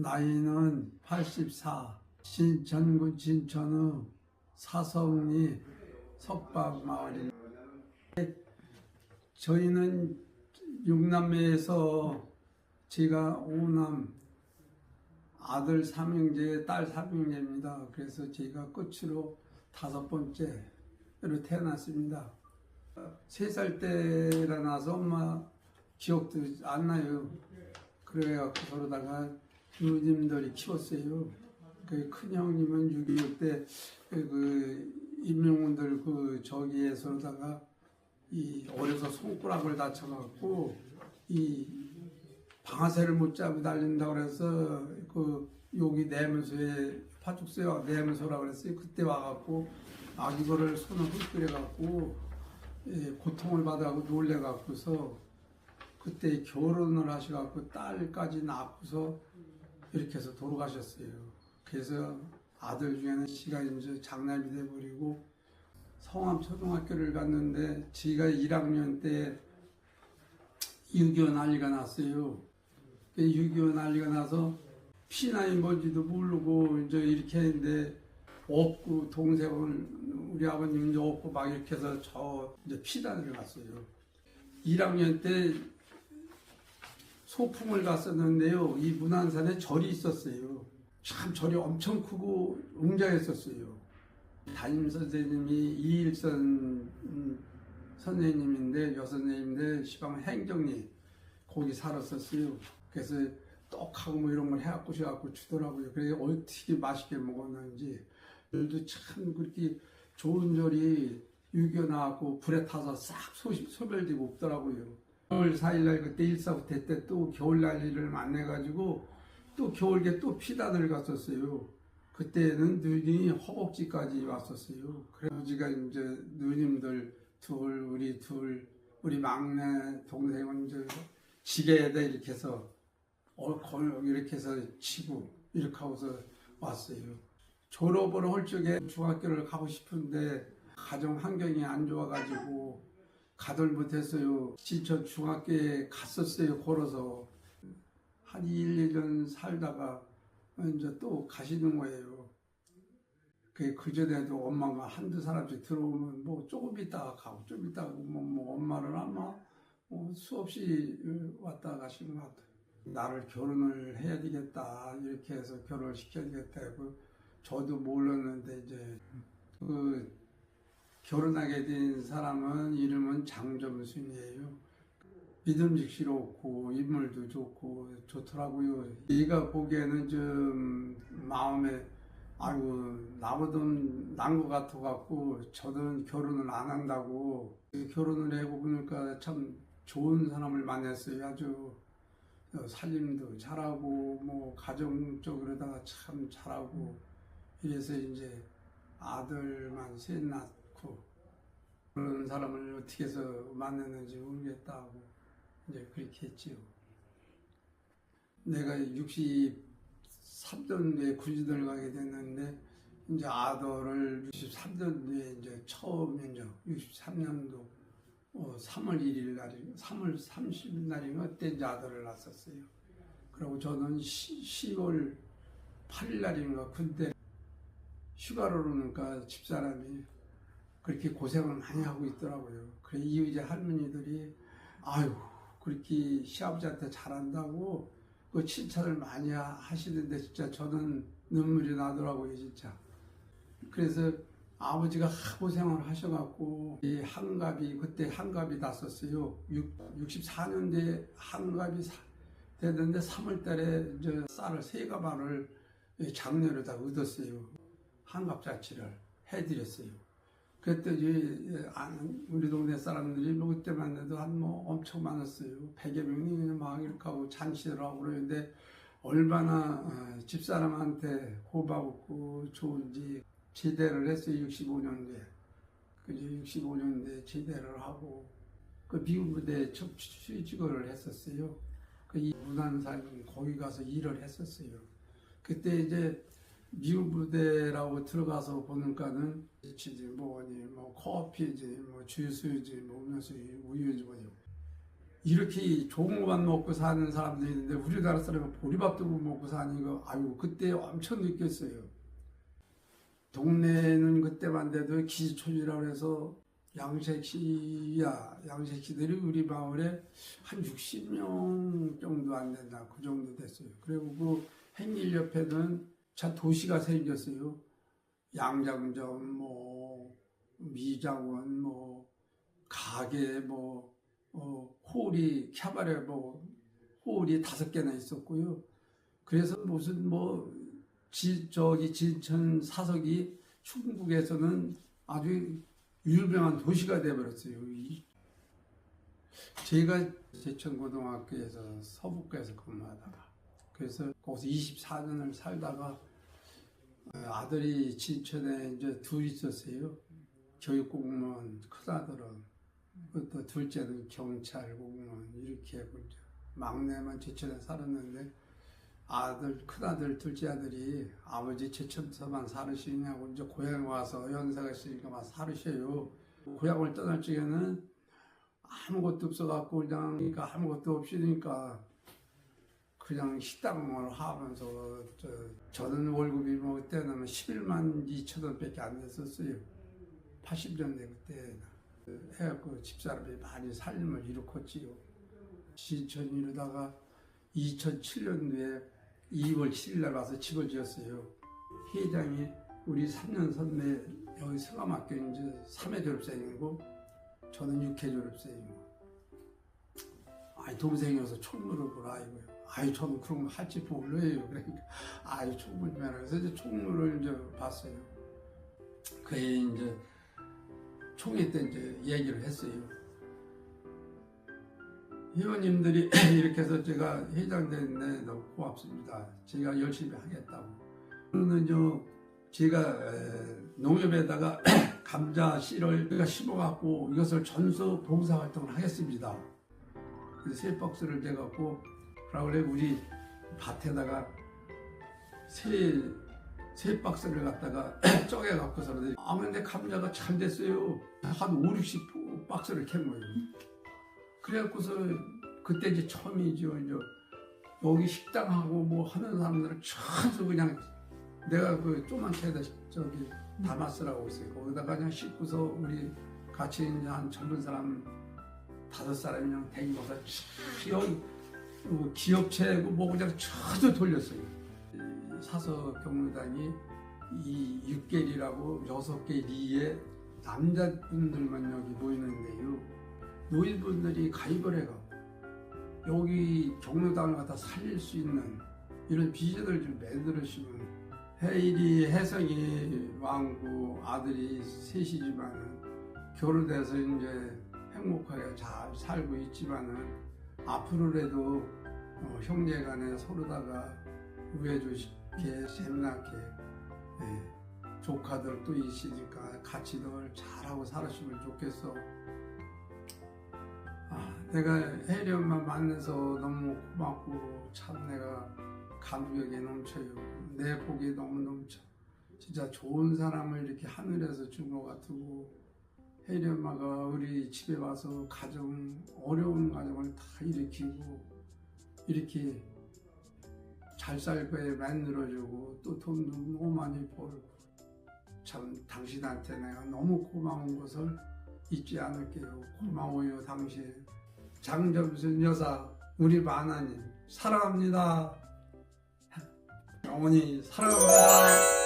나이는 84. 신천군 진천의 사성리 석박마을입니다. 저희는 육남매에서 제가 오남 아들 삼형제, 딸 삼형제입니다. 그래서 제가 끝으로 다섯 번째로 태어났습니다. 세살 때라 나서 엄마 기억도 안 나요. 그래갖고 그러다가 누님들이 키웠어요. 그 큰 형님은 6.25 때 그 임명원들 그 저기에서다가 이 어려서 손가락을 다쳐갖고 이 방아쇠를 못 잡고 달린다고 그래서 그 여기 내면소에 파죽새와 내면소라고 그랬어요. 그때 와갖고 아기거를 손을 흩끓여갖고 예, 고통을 받아갖고 놀래갖고서 그때 결혼을 하셔갖고 딸까지 낳고서 이렇게 해서 돌아가셨어요. 그래서 아들 중에는 씨가 이제 장남이 돼버리고 성암 초등학교를 갔는데 지가 1학년 때 6.25 난리가 났어요. 6.25 난리가 나서 피나이 뭔지도 모르고 이제 이렇게 했는데 없고 동생은 우리 아버님 이제 없고 막 이렇게 해서 저 이제 피단을 갔어요. 1학년 때 소풍을 갔었는데요. 이 문안산에 절이 있었어요. 참 절이 엄청 크고 웅장했었어요. 담임 선생님이 이일선 음, 선생님인데 여선생님인데 시방 행정리 거기 살았었어요. 그래서 떡하고 뭐 이런 걸 해갖고 해갖고 주더라고요. 그래서 어떻게 맛있게 먹었는지 들도 참 그렇게 좋은 절이 유교 나왔고 불에 타서 싹 소, 소멸되고 없더라고요. 5월 4일날 그때 일사후퇴 때 또 겨울날리를 만나가지고 또 겨울게 또 피단을 갔었어요. 그때는 누님이 허벅지까지 왔었어요. 그래 아버지가 이제 누님들 둘, 우리 둘, 우리 막내 동생은 이제 지게에다 이렇게 해서 어, 걸 이렇게 해서 치고 이렇게 하고서 왔어요. 졸업을 할 적에 중학교를 가고 싶은데 가정 환경이 안 좋아가지고 가들 못했어요. 진천 중학교에 갔었어요. 걸어서 한 1, 2년 살다가 이제 또 가시는 거예요. 그 그전에도 엄마가 한두 사람씩 들어오면 뭐 조금 있다가 가고 좀 있다가 뭐, 뭐 엄마는 아마 뭐 수없이 왔다 가시는 것 같아요. 나를 결혼을 해야 되겠다 이렇게 해서 결혼을 시켜야 되겠다 고 저도 몰랐는데 이제 그 결혼하게 된 사람은 이름은 장점순이에요. 믿음직스럽고 인물도 좋고 좋더라고요. 얘가 보기에는 좀 마음에 아이고 나보던 난것 같아 갖고 저는 결혼을 안 한다고 결혼을 해고 보니까 참 좋은 사람을 만났어요. 아주 살림도 잘하고 뭐 가정적으로다가 참 잘하고 이래서 이제 아들만 셋 낳 고 그런 사람을 어떻게 해서 만났는지 모르겠다고 이제 그렇게 했지요. 내가 63년도에 군지들 가게 됐는데 이제 아들을 63년도에 이제 처음 이제 63년도 어, 3월 1일 날이 3월 30일 날인가 그때 이제 아들을 낳았었어요. 그리고 저는 시, 10 월 8일 날인가 그때 휴가를 오니까 집사람이 그렇게 고생을 많이 하고 있더라고요. 그래 이후에 할머니들이 아유 그렇게 시아버지한테 잘한다고 그 칭찬을 많이 하시는데 진짜 저는 눈물이 나더라고요 진짜. 그래서 아버지가 고생을 하셔갖고 이 한갑이 그때 한갑이 났었어요. 64년대 한갑이 됐는데 3월달에 이제 쌀을 세 가마를 작년에 다 얻었어요. 한갑 자치를 해드렸어요. 그랬더니 우리 동네 사람들이 뭐 그때만 해도 한 뭐 엄청 많았어요. 100여 명이 막 이렇게 하고 잔치를 하고 그러는데 얼마나 어, 집사람한테 고맙고 좋은지 제대를 했어요. 65년도에. 그죠? 65년도에 제대를 하고 그 미군 부대에 취직을 했었어요. 그 문안산 거기 가서 일을 했었어요. 그때 이제 미군 부대라고 들어가서 보니까는 치지 뭐니 뭐 커피지 뭐 주스지 뭐 음료수 우유지 뭐니 이렇게 좋은 것만 먹고 사는 사람들이 있는데 우리나라 사람은 보리밥도 못 먹고 사니 거 아유 그때 엄청 느꼈어요. 동네는 그때만 돼도 기지촌이라고 해서 양색시야 양색시들이 우리 마을에 한 60명 정도 안 된다 그 정도 됐어요. 그리고 그 행길 옆에는 차 도시가 생겼어요. 양장점 뭐 미장원 뭐 가게 뭐 어, 홀이 캐바레 뭐 홀이 다섯 개나 있었고요. 그래서 무슨 뭐 지, 저기 진천 사석이 충북에서는 아주 유명한 도시가 되어버렸어요. 이- 제가 제천고등학교에서 서북과에서 근무하다가 그래서 거기서 24년을 살다가 어, 아들이 진천에 이제 둘 있었어요. 교육공무원 큰아들은 그또 둘째는 경찰 공무원 이렇게 하고 이제 막내만 제천에 살았는데 아들 큰아들 둘째 아들이 아버지 제천서만 살으시냐고 이제 고향 와서 연세가 있으니까 막 살으셔요. 고향을 떠날 적에는 아무것도 없어갖고 그냥 그러니까 아무것도 없으니까 그냥 식당을 하면서 저, 저는 월급이 뭐 그때는 11만 2천 원밖에 안 됐었어요. 80년대 그때 해갖고 집사람이 많이 살림을 일으켰지요. 신천 이루다가 2007년도에 2월 7일 날 와서 집을 지었어요. 회장이 우리 3년 선배 여기 성암학교 이제 3회 졸업생이고 저는 6회 졸업생이고 아이 동생이어서 총무를 보라 이거요. 아이 저는 그런 거 할지 몰라요. 그러니까 아이 총무 좀 해라. 그래서 이제 총무를 이제 봤어요. 그에 이제 총회 때 이제 얘기를 했어요. 회원님들이 이렇게 해서 제가 회장 됐는데 너무 고맙습니다. 제가 열심히 하겠다고. 그러면요, 제가 에, 농협에다가 감자 씨를 제가 심어갖고 이것을 전수 봉사 활동을 하겠습니다. 그래서 세 박스를 대갖고 그러고 우리 밭에다가 세, 세 박스를 갖다가 쪼개 갖고서 아 근데 감자가 잘 됐어요. 한 5, 60 박스를 캔 거예요. 그래갖고서 그때 이제 처음이죠. 이제 여기 식당하고 뭐 하는 사람들은 전부 그냥 내가 그 조그만 캐다 저기 담았으라고 했어요. 거기다가 그냥 씻고서 우리 같이 이제 한 젊은 사람 다섯 사람이 그냥 댕겨서 여기 뭐 기업체고 뭐 그냥 전부 돌렸어요. 이 사서 경로당이 이 육계리라고 여섯 개 리에 남자분들만 여기 모이는데요. 노인분들이 가입을 해갖고 여기 경로당을 갖다 살릴 수 있는 이런 비전을 좀 만들으시면 해일이 혜성이 왕고 아들이 셋이지만은 결혼해서 이제 행복하게 잘 살고 있지만은 앞으로라도 어, 형제 간에 서로다가 우애좋게 재미나게 예, 조카들 또 있으니까 같이 늘 잘하고 살았으면 좋겠어. 아, 내가 혜리 엄마 만나서 너무 고맙고 참 내가 감격이 넘쳐요. 내 복이 너무 넘쳐. 진짜 좋은 사람을 이렇게 하늘에서 준 것 같고 혜리 엄마가 우리 집에 와서 가정 어려운 가정을 다 일으키고 이렇게 잘 살 거에 만들어주고 또 돈도 너무 많이 벌고 참 당신한테 내가 너무 고마운 것을 잊지 않을게요. 고마워요 당신. 장점순 여사 우리 마나님 사랑합니다. 어머니 사랑합니다.